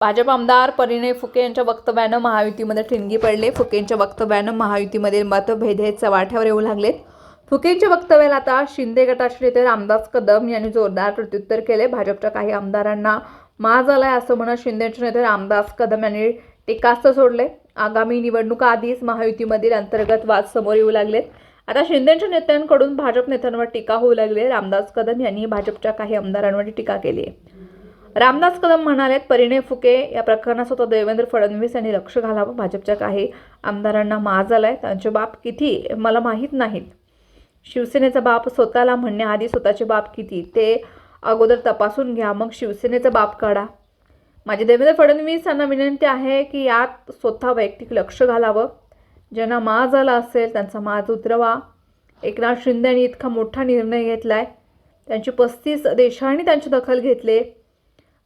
भाजप आमदार परिणय फुके यांच्या वक्तव्यानं महायुतीमध्ये ठिणगी पडले. फुकेंच्या वक्तव्यानं महायुतीमधील मतभेदेच्या हे येऊ लागलेत. फुकेंच्या वक्तव्याला आता शिंदे गटाचे नेते रामदास कदम यांनी जोरदार प्रत्युत्तर केले. भाजपच्या काही आमदारांना माज आलाय असं म्हणत शिंदेचे नेते रामदास कदम यांनी टीकास्त्र सोडले. आगामी निवडणुका आधीच महायुतीमधील अंतर्गत वाद समोर येऊ लागलेत. आता शिंदेच्या नेत्यांकडून भाजप नेत्यांवर टीका होऊ लागली रामदास कदम यांनी भाजपच्या काही आमदारांवर टीका केली आहे. रामदास कदम म्हणालेत परिणय फुके या प्रकरणात स्वतः देवेंद्र फडणवीस यांनी लक्ष घालावं. भाजपच्या काही आमदारांना माज आलाय. त्यांचे बाप किती मला माहीत नाहीत. शिवसेनेचा बाप स्वतःला म्हणण्याआधी स्वतःचे बाप किती? ते अगोदर तपासून घ्या. मग शिवसेनेचा बाप काढा. माझे देवेंद्र फडणवीस यांना विनंती आहे की यात स्वतः वैयक्तिक लक्ष घालावं. ज्यांना माज आला असेल त्यांचा माज उतरवा. एकनाथ शिंदे यांनी इतका मोठा निर्णय घेतला आहे त्यांची पस्तीस देशांनी त्यांची दखल घेतली.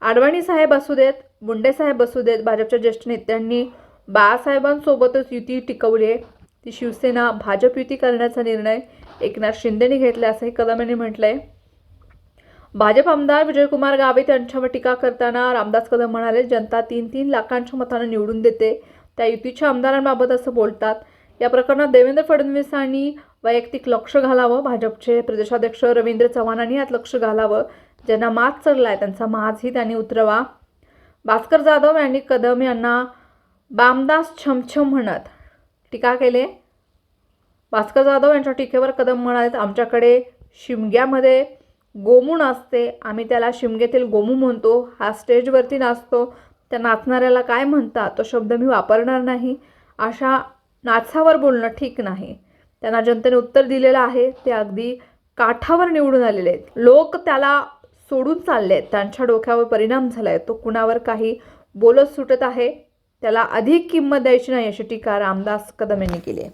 आडवाणी साहेब असू देत मुंडे साहेब असू देत भाजपच्या ज्येष्ठ नेत्यांनी बाळासाहेबांसोबतच युती टिकवली आहे. ती शिवसेना भाजप युती करण्याचा निर्णय एकनाथ शिंदेने घेतला असंही कदम यांनी म्हटलं आहे भाजप आमदार विजयकुमार गावित यांच्यावर टीका करताना रामदास कदम म्हणाले जनता तीन तीन लाखांच्या मतानं निवडून देते त्या युतीच्या आमदारांबाबत असं बोलतात. या प्रकरणात देवेंद्र फडणवीसांनी वैयक्तिक लक्ष घालावं भाजपचे प्रदेशाध्यक्ष रवींद्र चव्हाणांनी यात लक्ष घालावं ज्यांना माज आहे त्यांचा माजही त्यांनी उतरवा. भास्कर जाधव यांनी कदम यांना बामदास छमछम म्हणत. टीका केले. भास्कर जाधव यांच्या टीकेवर कदम म्हणाले आमच्याकडे शिमग्यामध्ये गोमू नाचते आम्ही त्याला शिमग्यातील गोमू म्हणतो. हा स्टेजवरती नाचतो. त्या नाचणाऱ्याला काय म्हणतात तो शब्द मी वापरणार नाही. अशा नाचावर बोलणं ठीक नाही. त्यांना जनतेने उत्तर दिलेलं आहे. ते अगदी काठावर निवडून आलेले आहेत. लोक त्याला सोडून चालले आहेत त्यांच्या डोक्यावर परिणाम झाला आहे तो कुणावर काही बोलत सुटत आहे त्याला अधिक किंमत द्यायची नाही अशी टीका रामदास कदम यांनी केली आहे.